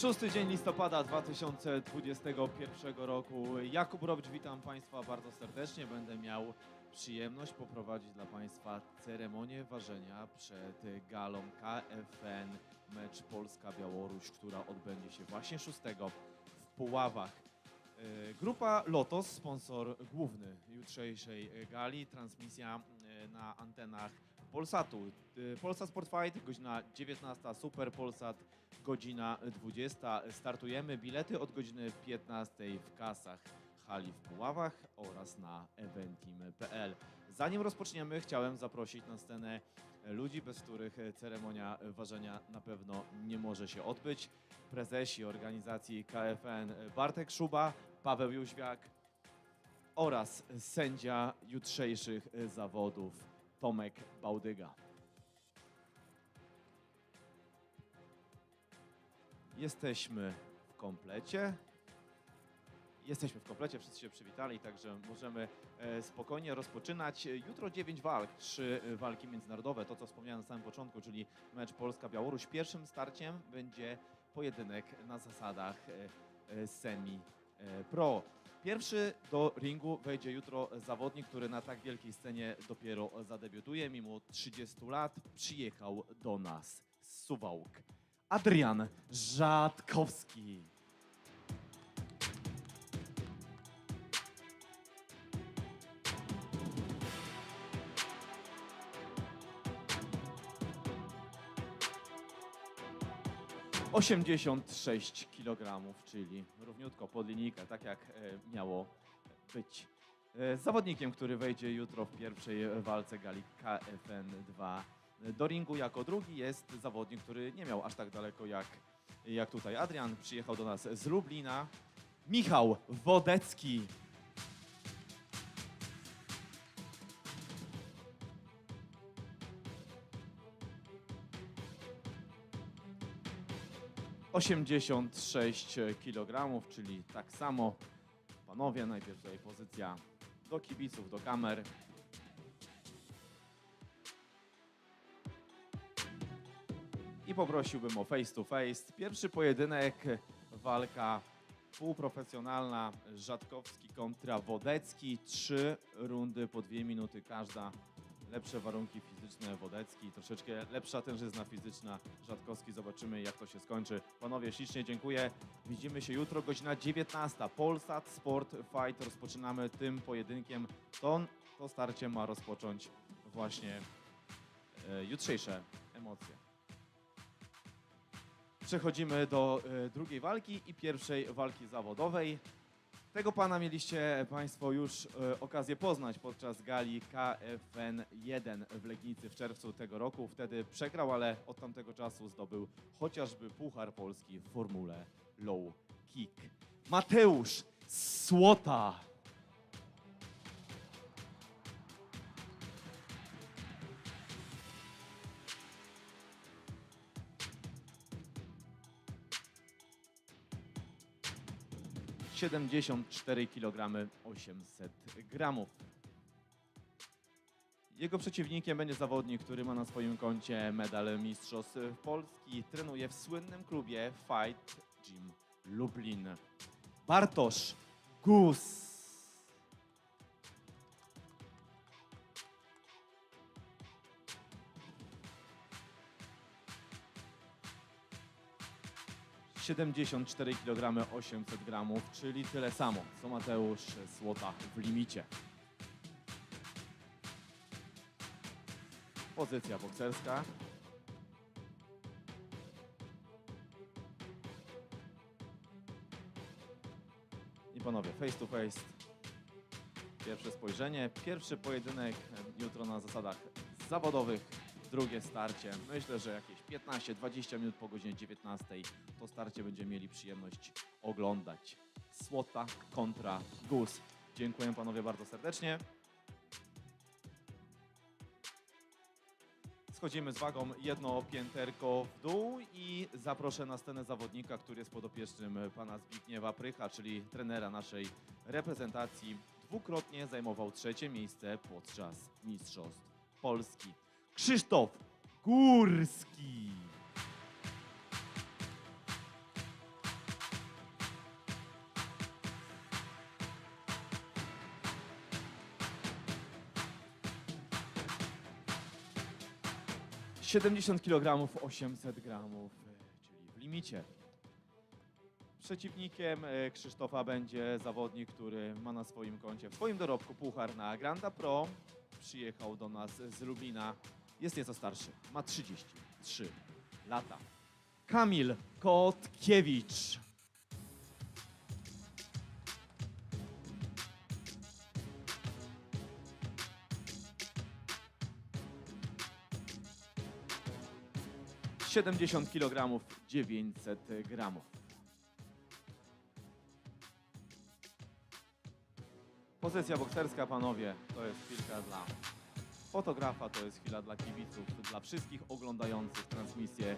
Szósty dzień listopada 2021 roku. Jakub Robicz, witam Państwa bardzo serdecznie. Będę miał przyjemność poprowadzić dla Państwa ceremonię ważenia przed galą KFN mecz Polska-Białoruś, która odbędzie się właśnie 6 w Puławach. E, Grupa Lotos, sponsor główny jutrzejszej gali, transmisja e, na antenach Polsatu. E, Polsat Sport Fight, godzina 19, Super Polsat, godzina 20. Startujemy bilety od godziny 15 w kasach hali w Puławach oraz na eventim.pl. Zanim rozpoczniemy, chciałem zaprosić na scenę ludzi, bez których ceremonia ważenia na pewno nie może się odbyć. Prezesi organizacji KFN Bartek Szuba, Paweł Jóźwiak oraz sędzia jutrzejszych zawodów Tomek Bałdyga. Jesteśmy w komplecie. Jesteśmy w komplecie, wszyscy się przywitali, także możemy e, spokojnie rozpoczynać. Jutro 9 walk, 3 walki międzynarodowe, to co wspomniałem na samym początku, czyli mecz Polska-Białoruś. Pierwszym starciem będzie pojedynek na zasadach e, e, semi pro. Pierwszy do ringu wejdzie jutro zawodnik, który na tak wielkiej scenie dopiero zadebiutuje. Mimo 30 lat przyjechał do nas z Suwałk. Adrian Rzadkowski. Osiemdziesiąt sześć kilogramów, czyli równiutko pod linijkę, tak jak e, miało być. E, Zawodnikiem, który wejdzie jutro w pierwszej walce gali KFN2 do ringu jako drugi jest zawodnik, który nie miał aż tak daleko jak, jak tutaj. Adrian przyjechał do nas z Lublina. Michał Wodecki. Osiemdziesiąt sześć kilogramów, czyli tak samo. Panowie, najpierw tutaj pozycja do kibiców, do kamer. Poprosiłbym o face to face. Pierwszy pojedynek, walka półprofesjonalna, Rzadkowski kontra Wodecki. Trzy rundy po dwie minuty każda. Lepsze warunki fizyczne Wodecki, troszeczkę lepsza tężyzna fizyczna Rzadkowski. Zobaczymy jak to się skończy. Panowie, ślicznie dziękuję. Widzimy się jutro, godzina 19. Polsat Sport Fight. Rozpoczynamy tym pojedynkiem. To, to starcie ma rozpocząć właśnie e, jutrzejsze emocje. Przechodzimy do e, drugiej walki i pierwszej walki zawodowej. Tego pana mieliście Państwo już e, okazję poznać podczas gali KFN 1 w Legnicy w czerwcu tego roku. Wtedy przegrał, ale od tamtego czasu zdobył chociażby Puchar Polski w formule low kick. Mateusz Słota. Siedemdziesiąt cztery kg 800 gramów. Jego przeciwnikiem będzie zawodnik, który ma na swoim koncie medal Mistrzostw Polski. Trenuje w słynnym klubie Fight Gym Lublin. Bartosz Gus. Siedemdziesiąt cztery kg 800 gramów, czyli tyle samo, co Mateusz Słota w limicie. Pozycja bokserska. I panowie, face to face. Pierwsze spojrzenie, pierwszy pojedynek jutro na zasadach zawodowych, drugie starcie. Myślę, że jakieś 15-20 minut po godzinie 19 to starcie będziemy mieli przyjemność oglądać. Słota kontra Gus. Dziękuję panowie bardzo serdecznie. Schodzimy z wagą jedno pięterko w dół i zaproszę na scenę zawodnika, który jest podopiecznym pana Zbigniewa Prycha, czyli trenera naszej reprezentacji. Dwukrotnie zajmował trzecie miejsce podczas Mistrzostw Polski. Krzysztof Górski. Siedemdziesiąt kilogramów, osiemset gramów, e, czyli w limicie. Przeciwnikiem e, Krzysztofa będzie zawodnik, który ma na swoim koncie, w swoim dorobku puchar na Granda Pro. Przyjechał do nas z Lublina jest nieco starszy, ma 33 lata. Kamil Kotkiewicz. Siedemdziesiąt kilogramów, 900 gramów. Pozycja bokserska, panowie, to jest chwilka dla fotografa, to jest chwila dla kibiców, dla wszystkich oglądających transmisję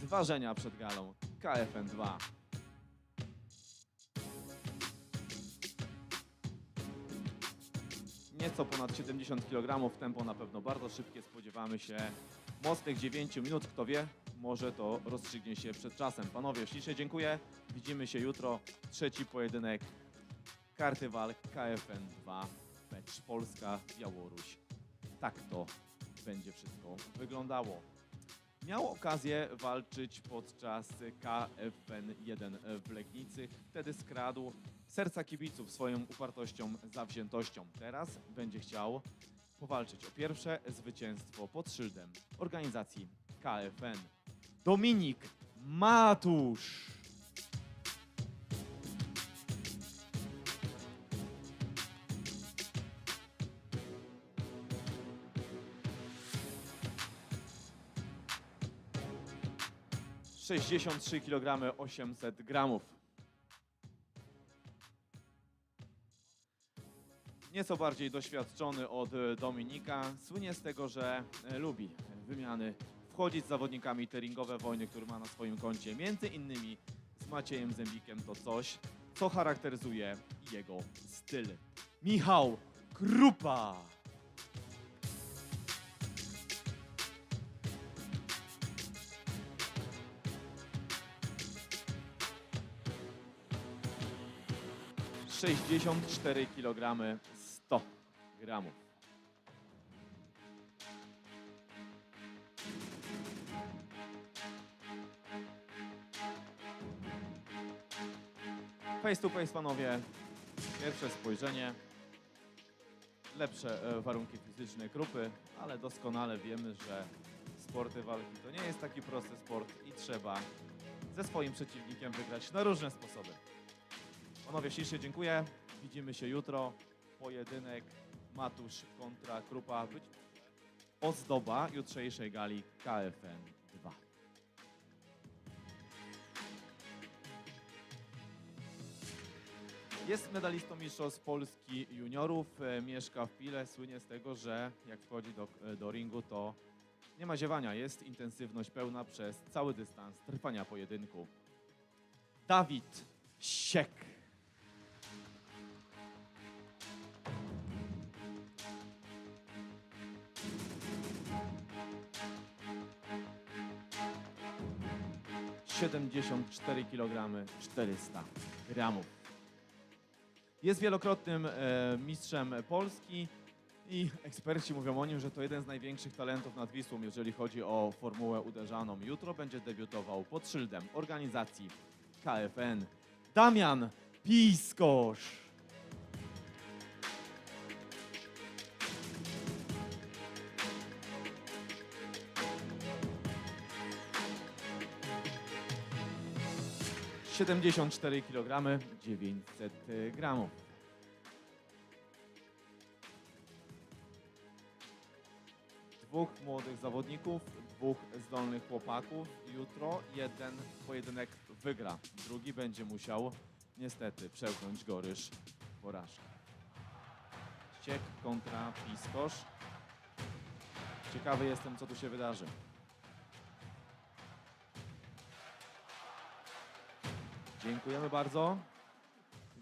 z ważenia przed galą KFN2. Nieco ponad 70 kg, tempo na pewno bardzo szybkie, spodziewamy się mocnych 9 minut, kto wie, może to rozstrzygnie się przed czasem. Panowie, ślicznie dziękuję, widzimy się jutro, trzeci pojedynek karty walk KFN2 mecz Polska Białoruś. Tak to będzie wszystko wyglądało. Miał okazję walczyć podczas KFN1 w Legnicy. Wtedy skradł serca kibiców swoją upartością, zawziętością. Teraz będzie chciał powalczyć o pierwsze zwycięstwo pod szyldem organizacji KFN. Dominik Matusz. Sześćdziesiąt trzy kilogramy 800 gramów. Nieco bardziej doświadczony od Dominika. Słynie z tego, że e, lubi wymiany, wchodzić z zawodnikami te ringowe wojny, które ma na swoim koncie. Między innymi z Maciejem Zębikiem to coś, co charakteryzuje jego styl. Michał Krupa. Sześćdziesiąt cztery kilogramy 100 gramów. Face to face, panowie. Pierwsze spojrzenie. Lepsze e, warunki fizyczne grupy, ale doskonale wiemy, że sporty walki to nie jest taki prosty sport i trzeba ze swoim przeciwnikiem wygrać na różne sposoby. Panowie, ślicznie dziękuję. Widzimy się jutro. Pojedynek Matusz kontra Krupa. Być ozdoba jutrzejszej gali KFN 2. Jest medalistą Mistrzostw Polski juniorów, e, mieszka w Pile, słynie z tego, że jak wchodzi do, e, do ringu, to nie ma ziewania, jest intensywność pełna przez cały dystans trwania pojedynku. Dawid Siek. Siedemdziesiąt cztery kilogramy 400 gramów. Jest wielokrotnym e, mistrzem Polski i eksperci mówią o nim, że to jeden z największych talentów nad Wisłą, jeżeli chodzi o formułę uderzaną. Jutro będzie debiutował pod szyldem organizacji KFN Damian Piskosz. Siedemdziesiąt cztery kilogramy 900 gramów. Dwóch młodych zawodników, dwóch zdolnych chłopaków. Jutro jeden pojedynek wygra, drugi będzie musiał niestety przełknąć goryż porażkę. Ściek kontra Piskosz. Ciekawy jestem, co tu się wydarzy. Dziękujemy bardzo.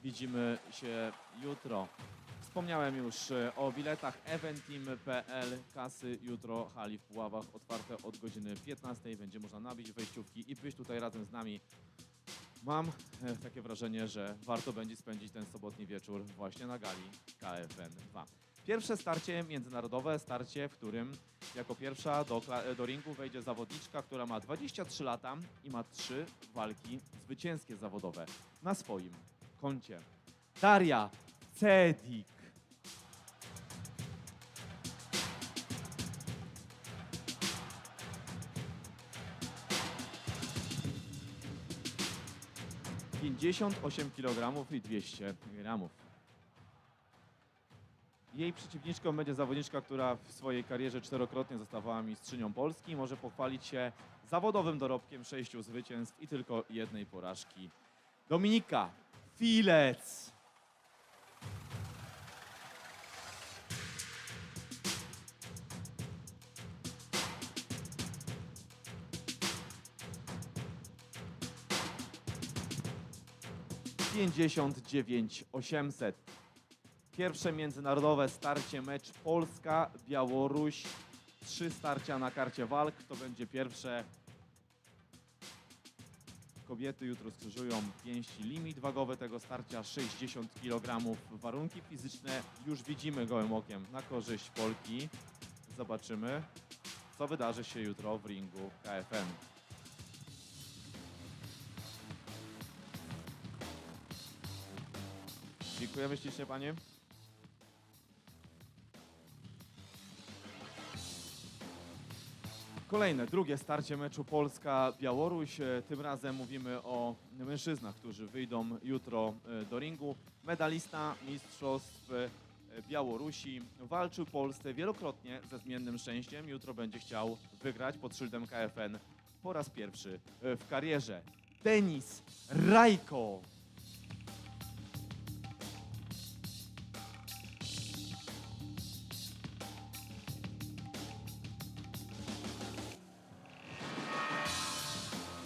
Widzimy się jutro. Wspomniałem już e, o biletach eventim.pl. Kasy jutro hali w Puławach otwarte od godziny 15. Będzie można nabić wejściówki i być tutaj razem z nami. Mam e, takie wrażenie, że warto będzie spędzić ten sobotni wieczór właśnie na gali KFN 2. Pierwsze starcie międzynarodowe, starcie, w którym jako pierwsza do, do ringu wejdzie zawodniczka, która ma 23 lata i ma trzy walki zwycięskie zawodowe na swoim koncie. Daria Cedik. Pięćdziesiąt osiem kg i 200 gramów. Jej przeciwniczką będzie zawodniczka, która w swojej karierze czterokrotnie zostawała mistrzynią Polski. Może pochwalić się zawodowym dorobkiem sześciu zwycięstw i tylko jednej porażki. Dominika Filec. Pięćdziesiąt dziewięć osiemset. Pierwsze międzynarodowe starcie, mecz Polska-Białoruś. Trzy starcia na karcie walk. To będzie pierwsze. Kobiety jutro skrzyżują pięści. Limit wagowy tego starcia 60 kg. Warunki fizyczne już widzimy gołym okiem na korzyść Polki. Zobaczymy, co wydarzy się jutro w ringu KFM. Dziękujemy ślicznie Panie. Kolejne, drugie starcie meczu Polska-Białoruś. E, Tym razem mówimy o mężczyznach, którzy wyjdą jutro e, do ringu. Medalista Mistrzostw e, Białorusi walczył Polsce wielokrotnie ze zmiennym szczęściem. Jutro będzie chciał wygrać pod szyldem KFN po raz pierwszy w karierze. Denis Rajko.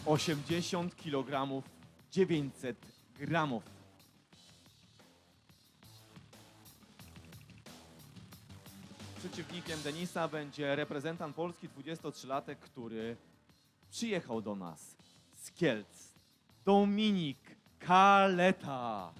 Osiemdziesiąt kilogramów, 900 gramów. Przeciwnikiem Denisa będzie reprezentant Polski, 23-latek, który przyjechał do nas z Kielc. Dominik Kaleta.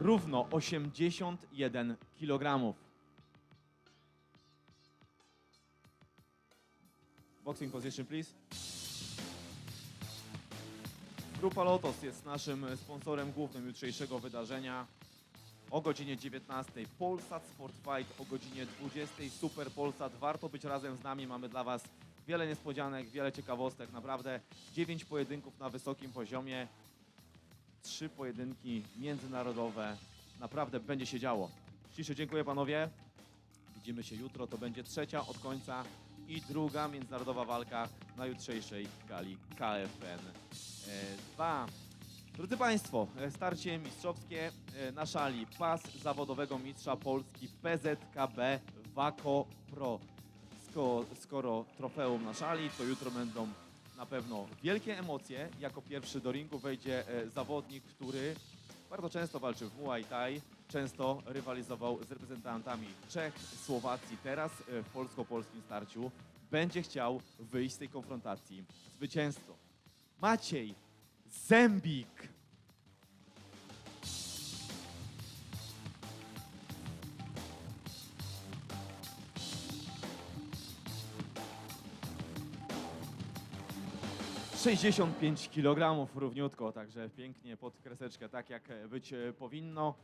Równo 81 kg. Boxing position, please. Grupa Lotos jest naszym sponsorem głównym jutrzejszego wydarzenia. O godzinie 19 Polsat Sport Fight, o godzinie 20 Super Polsat. Warto być razem z nami, mamy dla Was wiele niespodzianek, wiele ciekawostek. Naprawdę 9 pojedynków na wysokim poziomie, trzy pojedynki międzynarodowe. Naprawdę będzie się działo. Ślicznie dziękuję panowie. Widzimy się jutro. To będzie trzecia od końca i druga międzynarodowa walka na jutrzejszej gali KFN 2. Drodzy Państwo, e, starcie mistrzowskie e, na szali pas zawodowego mistrza Polski PZKB Wako Pro. Sko, skoro trofeum na szali, to jutro będą na pewno wielkie emocje. Jako pierwszy do ringu wejdzie e, zawodnik, który bardzo często walczył w Muay Thai, często rywalizował z reprezentantami Czech, Słowacji. Teraz e, w polsko-polskim starciu będzie chciał wyjść z tej konfrontacji zwycięstwo. Maciej Zębik. Sześćdziesiąt pięć kilogramów równiutko, także pięknie pod kreseczkę, tak jak e, być e, powinno.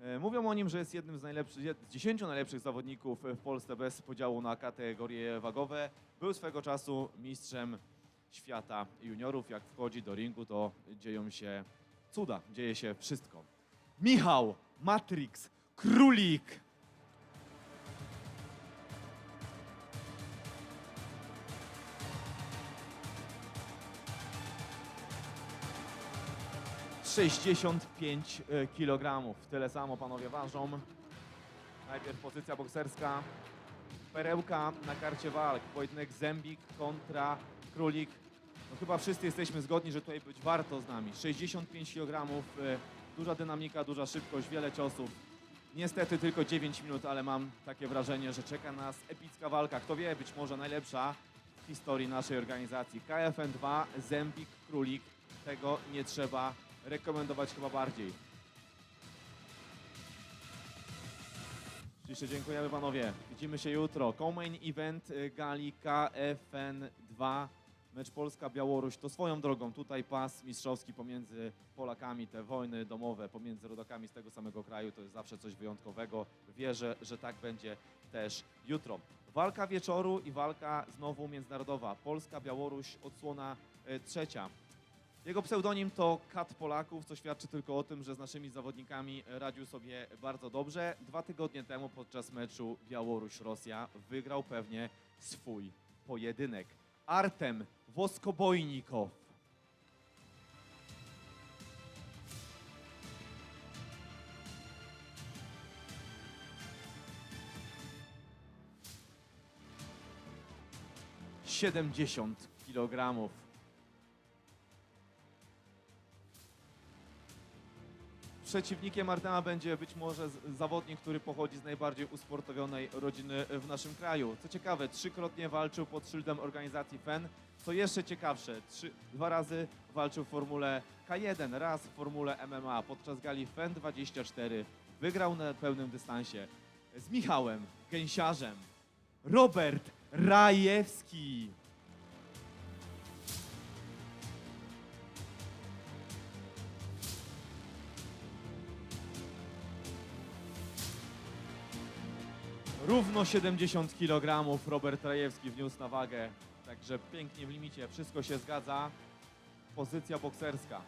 E, Mówią o nim, że jest jednym z najlepszych, z 10 najlepszych zawodników w Polsce bez podziału na kategorie wagowe. Był swego czasu mistrzem świata juniorów. Jak wchodzi do ringu, to dzieją się cuda, dzieje się wszystko. Michał Matrix Królik. Sześćdziesiąt pięć kg. Tyle samo panowie ważą. Najpierw pozycja bokserska. Perełka na karcie walk. Pojedynek Zębik kontra Królik. No chyba wszyscy jesteśmy zgodni, że tutaj być warto z nami. 65 kg, e, duża dynamika, duża szybkość, wiele ciosów. Niestety tylko 9 minut, ale mam takie wrażenie, że czeka nas epicka walka. Kto wie, być może najlepsza w historii naszej organizacji. KFN 2, Zembik, Królik. Tego nie trzeba rekomendować chyba bardziej. Ślicznie dziękujemy panowie. Widzimy się jutro. Co-main event y, gali KFN 2. Mecz Polska-Białoruś to swoją drogą. Tutaj pas mistrzowski pomiędzy Polakami, te wojny domowe pomiędzy rodakami z tego samego kraju to jest zawsze coś wyjątkowego. Wierzę, że tak będzie też jutro. Walka wieczoru i walka znowu międzynarodowa. Polska-Białoruś, odsłona y, trzecia. Jego pseudonim to Kat Polaków, co świadczy tylko o tym, że z naszymi zawodnikami radził sobie bardzo dobrze. Dwa tygodnie temu podczas meczu Białoruś-Rosja wygrał pewnie swój pojedynek. Artem Woskobojnikow. Siedemdziesiąt kilogramów. Przeciwnikiem Artema będzie być może zawodnik, który pochodzi z najbardziej usportowionej rodziny w naszym kraju. Co ciekawe, trzykrotnie walczył pod szyldem organizacji FEN. Co jeszcze ciekawsze, trzy, dwa razy walczył w formule K1, raz w formule MMA. Podczas gali FEN 24 wygrał na pełnym dystansie z Michałem Gęsiarzem. Robert Rajewski. Równo 70 kg Robert Rajewski wniósł na wagę. Także pięknie w limicie, wszystko się zgadza. Pozycja bokserska.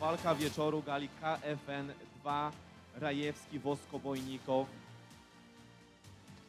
Walka wieczoru gali KFN 2 Rajewski Woskobojnikow.